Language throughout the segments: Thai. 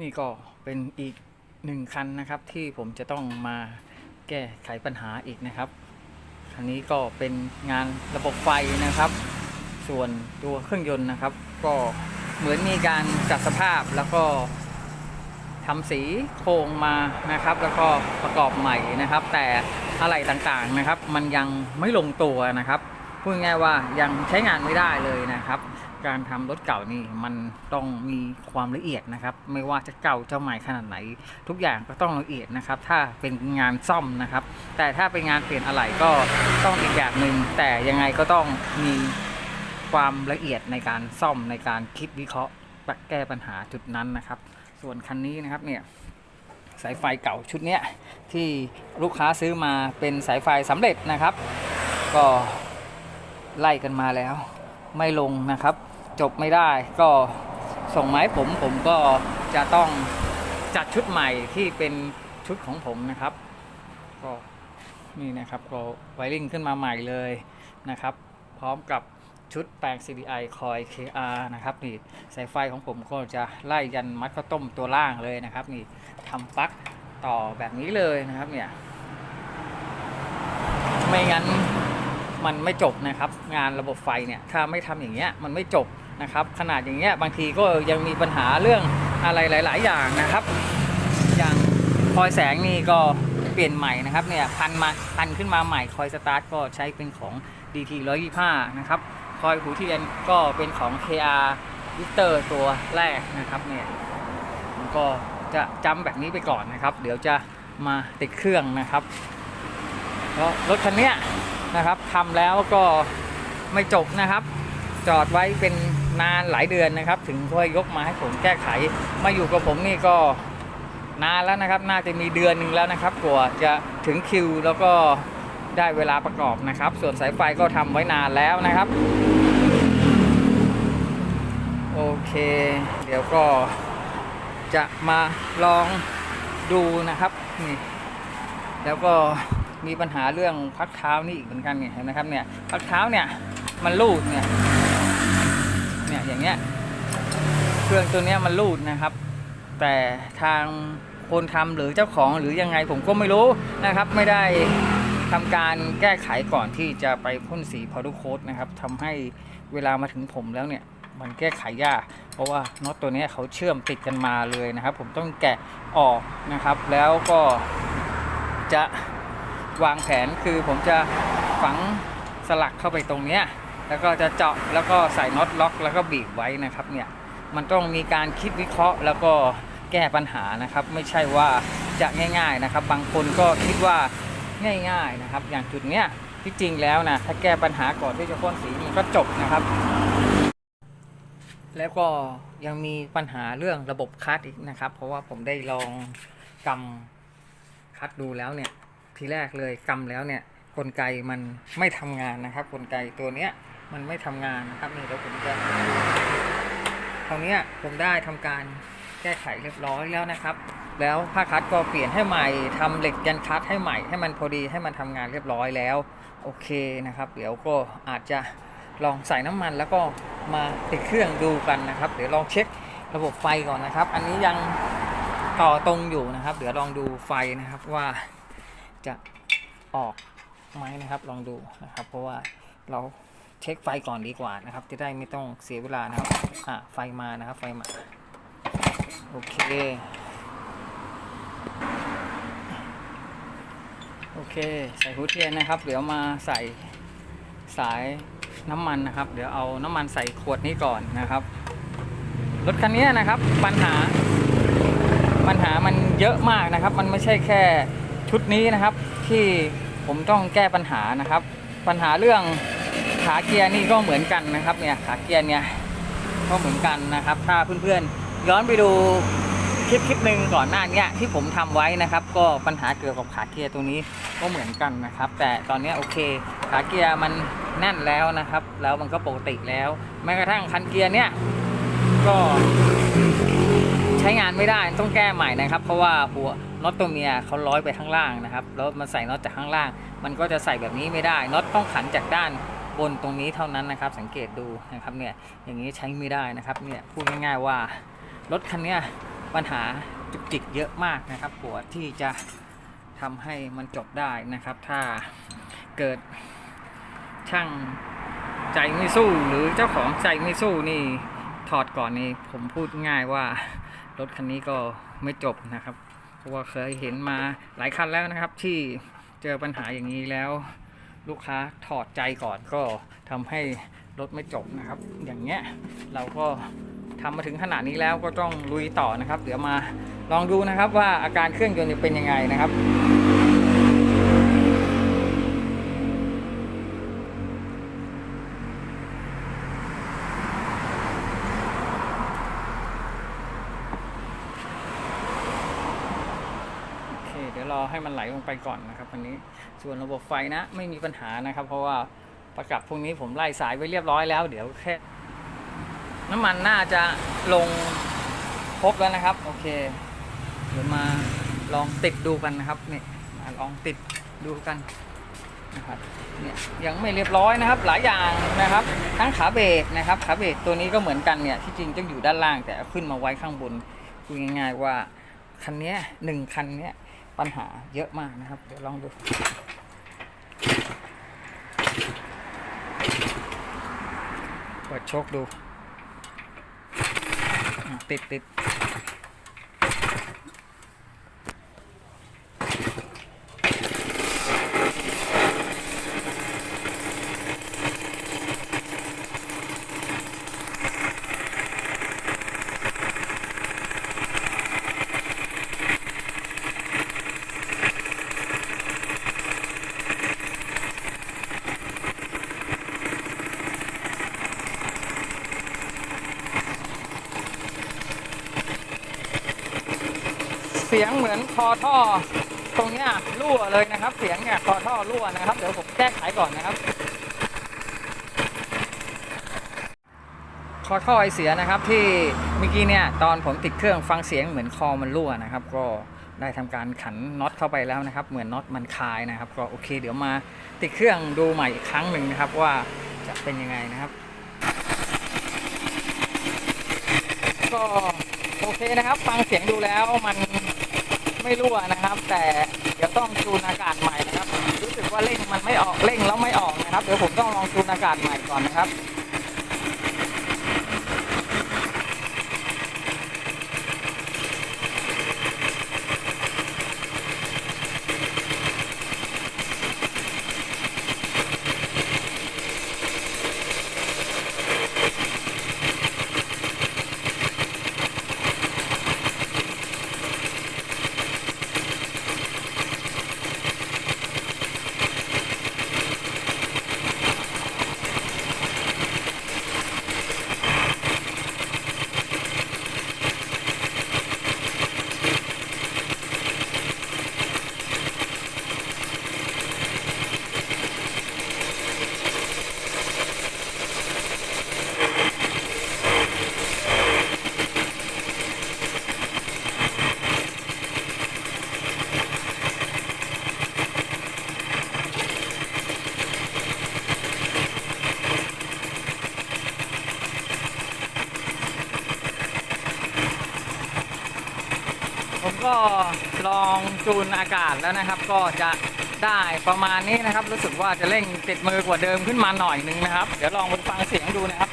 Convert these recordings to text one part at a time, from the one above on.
นี่ก็เป็นอีกหนึ่งคันนะครับที่ผมจะต้องมาแก้ไขปัญหาอีกนะครับคันนี้ก็เป็นงานระบบไฟนะครับ ส่วนตัวเครื่องยนต์นะครับ ก็เหมือนมีการจัดสภาพแล้วก็ทำสีโครงมานะครับ แล้วก็ประกอบใหม่นะครับ แต่อะไรต่างๆนะครับ มันยังไม่ลงตัวนะครับพูดง่ายว่ายังใช้งานไม่ได้เลยนะครับการทำรถเก่านี่มันต้องมีความละเอียดนะครับ ไม่ว่าจะเก่าจะใหม่ขนาดไหน ทุกอย่างก็ต้องละเอียดนะครับ ถ้าเป็นงานซ่อมนะครับ แต่ถ้าเป็นงานเปลี่ยนอะไหล่ก็ต้องอีกแบบหนึ่งแต่ยังไงก็ต้องมีความละเอียดในการซ่อมในการคิดวิเคราะห์แก้ปัญหาจุดนั้นนะครับ ส่วนคันนี้นะครับเนี่ยสายไฟเก่าชุดเนี้ยที่ลูกค้าซื้อมาเป็นสายไฟสำเร็จนะครับ ก็ไล่กันมาแล้ว ไม่ลงนะครับ จบไม่ได้ก็ส่งไม้ผมผมก็จะต้องจัดชุดใหม่ที่เป็นชุดของผมนะครับ ก็นี่นะครับก็ไวริ่งขึ้นมาใหม่เลยนะครับ พร้อมกับชุดแปลง CDI คอย KR นะครับนี่สายไฟของผมก็จะไล่ยันมัดข้าวต้มตัวล่างเลยนะครับ นี่ทำปลั๊กต่อแบบนี้เลยนะครับเนี่ยไม่งั้น มันไม่จบนะครับ งานระบบไฟเนี่ยถ้าไม่ทำอย่างเงี้ยมันไม่จบนะครับ ขนาดอย่างเงี้ยบางทีก็ยังมีปัญหาเรื่องอะไรหลาย ๆ อย่างนะครับ อย่างคอยแสงนี่ก็เปลี่ยนใหม่นะครับเนี่ยพันมาพันขึ้นมาใหม่คอยสตาร์ทก็ใช้เป็นของ DT 125นะครับคอยหูเทียนก็เป็นของ KR Victor ตัวแรกนะครับเนี่ยมันก็จะจำแบบนี้ไปก่อนนะครับ เดี๋ยวจะมาติดเครื่องนะครับราะรถคันเนี้ย นะครับทำแล้วก็ไม่จบนะครับ จอดไว้เป็นนานหลายเดือนนะครับ ถึงค่อยยกมาให้ผมแก้ไข มาอยู่กับผมนี่ก็นานแล้วนะครับ น่าจะมีเดือนหนึ่งแล้วนะครับกว่าจะถึงคิวแล้วก็ได้เวลาประกอบนะครับ ส่วนสายไฟก็ทำไว้นานแล้วนะครับ โอเค เดี๋ยวก็จะมาลองดูนะครับนี่แล้วก็ มีปัญหาเรื่องพักเท้านี่อีกเหมือนกันเนี่ยเห็นไหมครับเนี่ยพักเท้าเนี่ยมันรูดเนี่ยเนี่ยอย่างเงี้ยเครื่องตัวเนี้ยมันรูดนะครับ แต่ทางคนทำหรือเจ้าของหรือยังไงผมก็ไม่รู้นะครับ ไม่ได้ทำการแก้ไขก่อนที่จะไปพ่นสีพาวด r โค้ดนะครับทำให้เวลามาถึงผมแล้วเนี่ยมันแก้ไขยากเพราะว่าน็อตตัวเนี้ยเขาเชื่อมติดกันมาเลยนะครับ ผมต้องแกะออกนะครับ แล้วก็จะ วางแผนคือผมจะฝังสลักเข้าไปตรงเนี้ยแล้วก็จะเจาะแล้วก็ใส่น็อตล็อก แล้วก็บีบไว้นะครับเนี่ยมันต้องมีการคิดวิเคราะห์ แล้วก็แก้ปัญหานะครับ ไม่ใช่ว่าจะง่าย ๆนะครับ บางคนก็คิดว่าง่ายๆนะครับ อย่างจุดเนี้ยที่จริงแล้วนะถ้าแก้ปัญหาก่อนที่จะพ่นสีมันก็จบนะครับ แล้วก็ยังมีปัญหาเรื่องระบบคัดอีกนะครับ เพราะว่าผมได้ลองกำคัดดูแล้วเนี่ย ทีแรกเลยกำแล้วเนี่ยกลไกมันไม่ทำงานนะครับ กลไกตัวเนี้ยมันไม่ทำงานนะครับนี่เดี๋ยวผมจะคราวนี้ผมได้ทำการแก้ไขเรียบร้อยแล้วนะครับ แล้วผ้าคัดก็เปลี่ยนให้ใหม่ทำเหล็กยันคัดให้ใหม่ให้มันพอดีให้มันทำงานเรียบร้อยแล้ว โอเคนะครับ เดี๋ยวก็อาจจะลองใส่น้ำมันแล้วก็มาติดเครื่องดูกันนะครับ เดี๋ยวลองเช็คระบบไฟก่อนนะครับ อันนี้ยังต่อตรงอยู่นะครับ เดี๋ยวลองดูไฟนะครับว่า จะออกไหมนะครับ ลองดูนะครับ เพราะว่าเราเช็คไฟก่อนดีกว่านะครับ จะได้ไม่ต้องเสียเวลานะครับอะไฟมานะครับไฟมาโอเคโอเค ใส่หูเทียนนะครับ เดี๋ยวมาใส่สายน้ำมันนะครับ เดี๋ยวเอาน้ำมันใส่ขวดนี้ก่อนนะครับรถคันนี้นะครับปัญหาปัญหามันเยอะมากนะครับ มันไม่ใช่แค่ ชุดนี้นะครับที่ผมต้องแก้ปัญหานะครับ ปัญหาเรื่องขาเกียร์นี่ก็เหมือนกันนะครับเนี่ยขาเกียร์เนี่ยก็เหมือนกันนะครับ ถ้าเพื่อนๆย้อนไปดูคลิปคลิปหนึ่งก่อนหน้านี้ที่ผมทำไว้นะครับ ก็ปัญหาเกี่ยวกับขาเกียร์ตัวนี้ก็เหมือนกันนะครับ แต่ตอนนี้โอเค ขาเกียร์มันแน่นแล้วนะครับ แล้วมันก็ปกติแล้ว แม้กระทั่งคันเกียร์เนี่ยก็ ช้งานไม่ได้ต้องแก้ใหม่นะครับ เพราะว่าหัวน็อตตัวเมียเขาร้อยไปข้างล่างนะครับแล้วมันใส่น็อตจากข้างล่าง มันก็จะใส่แบบนี้ไม่ได้น็อตต้องขันจากด้านบนตรงนี้เท่านั้นนะครับ สังเกตดูนะครับเนี่ยอย่างนี้ใช้ไม่ได้นะครับเนี่ยพูดง่ายๆว่ารถคันนี้ปัญหาจุกจิกเยอะมากนะครับกว่าที่จะทำให้มันจบได้นะครับ ถ้าเกิดช่างใจไม่สู้หรือเจ้าของใจไม่สู้นี่ถอดก่อนนี่ผมพูดง่ายว่า รถคันนี้ก็ไม่จบนะครับ เพราะว่าเคยเห็นมาหลายคันแล้วนะครับ ที่เจอปัญหาอย่างนี้แล้ว ลูกค้าถอดใจก่อนก็ทำให้รถไม่จบนะครับ อย่างเงี้ยเราก็ทำมาถึงขนาดนี้แล้วก็ต้องลุยต่อนะครับ เดี๋ยวมาลองดูนะครับว่าอาการเครื่องยนต์จะเป็นยังไงนะครับ ยวรอให้มันไหลลงไปก่อนนะครับอันนี้ส่วนระบบไฟนะไม่มีปัญหานะครับ เพราะว่าประกับพวกนี้ผมไล่สายไว้เรียบร้อยแล้ว เดี๋ยวแค่ น้ำมันน่าจะลงครบแล้วนะครับ โอเค เดี๋ยวมาลองติดดูกันนะครับนี่มาลองติดดูกันนะครับเนี่ยยังไม่เรียบร้อยนะครับ หลายอย่างนะครับ ทั้งขาเบรกนะครับขาเบรกตัวนี้ก็เหมือนกันเนี่ยที่จริงต้อยู่ด้านล่างแต่ขึ้นมาไว้ข้างบนคุยง่ายๆว่าคันนี้หนึ่งคันเนี้ย ปัญหาเยอะมากนะครับ เดี๋ยวลองดูเปิดโชคดูอะติดติด สียงเหมือนคอท่อ ตรงเนี้ยรั่วเลยนะครับ เสียงเนี่ยคอท่อรั่วนะครับ เดี๋ยวผมแก้ไขก่อนนะครับ คอท่อไอเสียนะครับที่เมื่อกี้เนี่ยตอนผมติดเครื่องฟังเสียงเหมือนคอมันรั่วนะครับ ก็ได้ทำการขันน็อตเข้าไปแล้วนะครับ เหมือนน็อตมันคายนะครับ ก็โอเค เดี๋ยวมาติดเครื่องดูใหม่อีกครั้งหนึ่งนะครับว่าจะเป็นยังไงนะครับ ก็โอเคนะครับ ฟังเสียงดูแล้วมัน ไม่รั่วนะครับ แต่เดี๋ยวต้องจูนอากาศใหม่นะครับ รู้สึกว่าเร่งมันไม่ออกเร่งแล้วไม่ออกนะครับ เดี๋ยวผมต้องลองจูนอากาศใหม่ก่อนนะครับ ผมก็ลอง จูนอากาศแล้วนะครับ ก็จะได้ประมาณนี้นะครับ รู้สึกว่าจะเร่งติดมือกว่าเดิมขึ้นมาหน่อยนึงนะครับ เดี๋ยวลองไปฟังเสียงดูนะครับ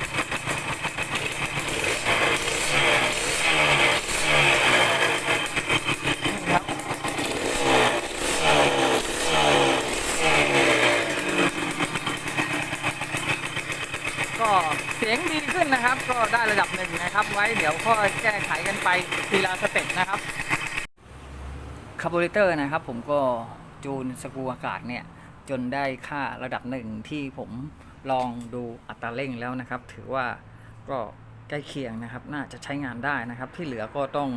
ก็เสียงดีขึ้นนะครับ ก็ได้ระดับหนึ่งนะครับ ไว้เดี๋ยวค่อยแก้ไขกันไปทีละสเต็ปนะครับ คาร์บูเรเตอร์นะครับ ผมก็จูนสกูอากาศเนี่ย จนได้ค่าระดับหนึ่งที่ผมลองดูอัตราเร่งแล้วนะครับ ถือว่าก็ใกล้เคียงนะครับ น่าจะใช้งานได้นะครับ ที่เหลือก็ต้อง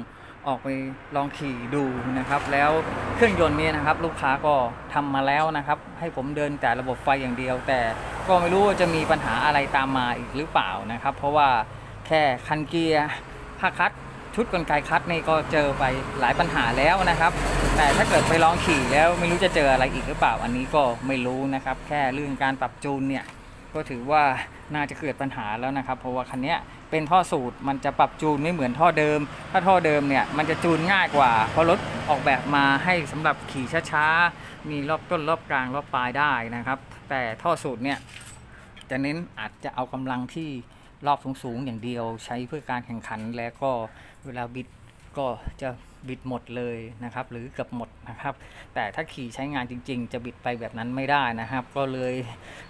ออกไปลองขี่ดูนะครับ แล้วเครื่องยนต์เนี่ยนะครับ ลูกค้าก็ทำมาแล้วนะครับ ให้ผมเดินแต่ระบบไฟอย่างเดียว แต่ก็ไม่รู้ว่าจะมีปัญหาอะไรตามมาอีกหรือเปล่านะครับ เพราะว่าแค่คันเกียร์ภาคัด ชุดกลไกคัดนี่ก็เจอไปหลายปัญหาแล้วนะครับ แต่ถ้าเกิดไปลองขี่แล้วไม่รู้จะเจออะไรอีกหรือเปล่าอันนี้ก็ไม่รู้นะครับ แค่เรื่องการปรับจูนเนี่ยก็ถือว่าน่าจะเกิดปัญหาแล้วนะครับ เพราะว่าคันนี้เป็นท่อสูตรมันจะปรับจูนไม่เหมือนท่อเดิม ถ้าท่อเดิมเนี่ยมันจะจูนง่ายกว่า เพราะรถออกแบบมาให้สำหรับขี่ช้าๆ มีรอบต้นรอบกลางรอบปลายได้นะครับ แต่ท่อสูตรเนี่ยจะเน้นอาจจะเอากำลังที่ รอบสูงๆอย่างเดียว ใช้เพื่อการแข่งขันและก็เวลาบิดก็จะบิดหมดเลยนะครับ หรือเกือบหมดนะครับ แต่ถ้าขี่ใช้งานจริง ๆ จะบิดไปแบบนั้นไม่ได้นะครับ ก็เลย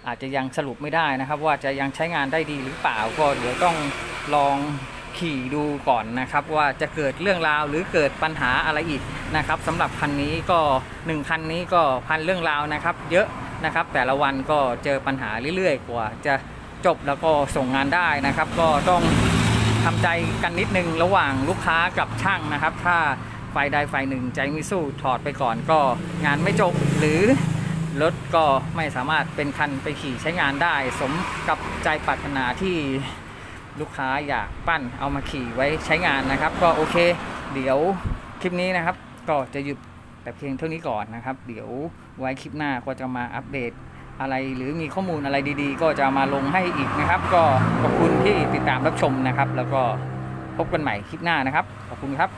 อาจจะยังสรุปไม่ได้นะครับ ว่าจะยังใช้งานได้ดีหรือเปล่าก็เดี๋ยวต้องลองขี่ดูก่อนนะครับ ว่าจะเกิดเรื่องราวหรือเกิดปัญหาอะไรอีกนะครับสำหรับคันนี้ก็หนึ่งคันนี้ก็พันเรื่องราวนะครับ เยอะนะครับ แต่ละวันก็เจอปัญหาเรื่อยๆ กว่าจะ จบแล้วก็ส่งงานได้นะครับ ก็ต้องทำใจกันนิดนึงระหว่างลูกค้ากับช่างนะครับ ถ้าฝ่ายใดฝ่ายหนึ่งใจไม่สู้ถอดไปก่อนก็งานไม่จบหรือรถก็ไม่สามารถเป็นคันไปขี่ใช้งานได้ สมกับใจปรารถนาที่ลูกค้าอยากปั้นเอามาขี่ไว้ใช้งานนะครับ ก็โอเค เดี๋ยวคลิปนี้นะครับ ก็จะหยุดแต่เพียงเท่านี้ก่อนนะครับ เดี๋ยวไว้คลิปหน้าก็จะมาอัปเดต อะไรหรือมีข้อมูลอะไรดีๆ ก็จะมาลงให้อีกนะครับ ก็ขอบคุณที่ติดตามรับชมนะครับ แล้วก็พบกันใหม่คลิปหน้านะครับ ขอบคุณครับ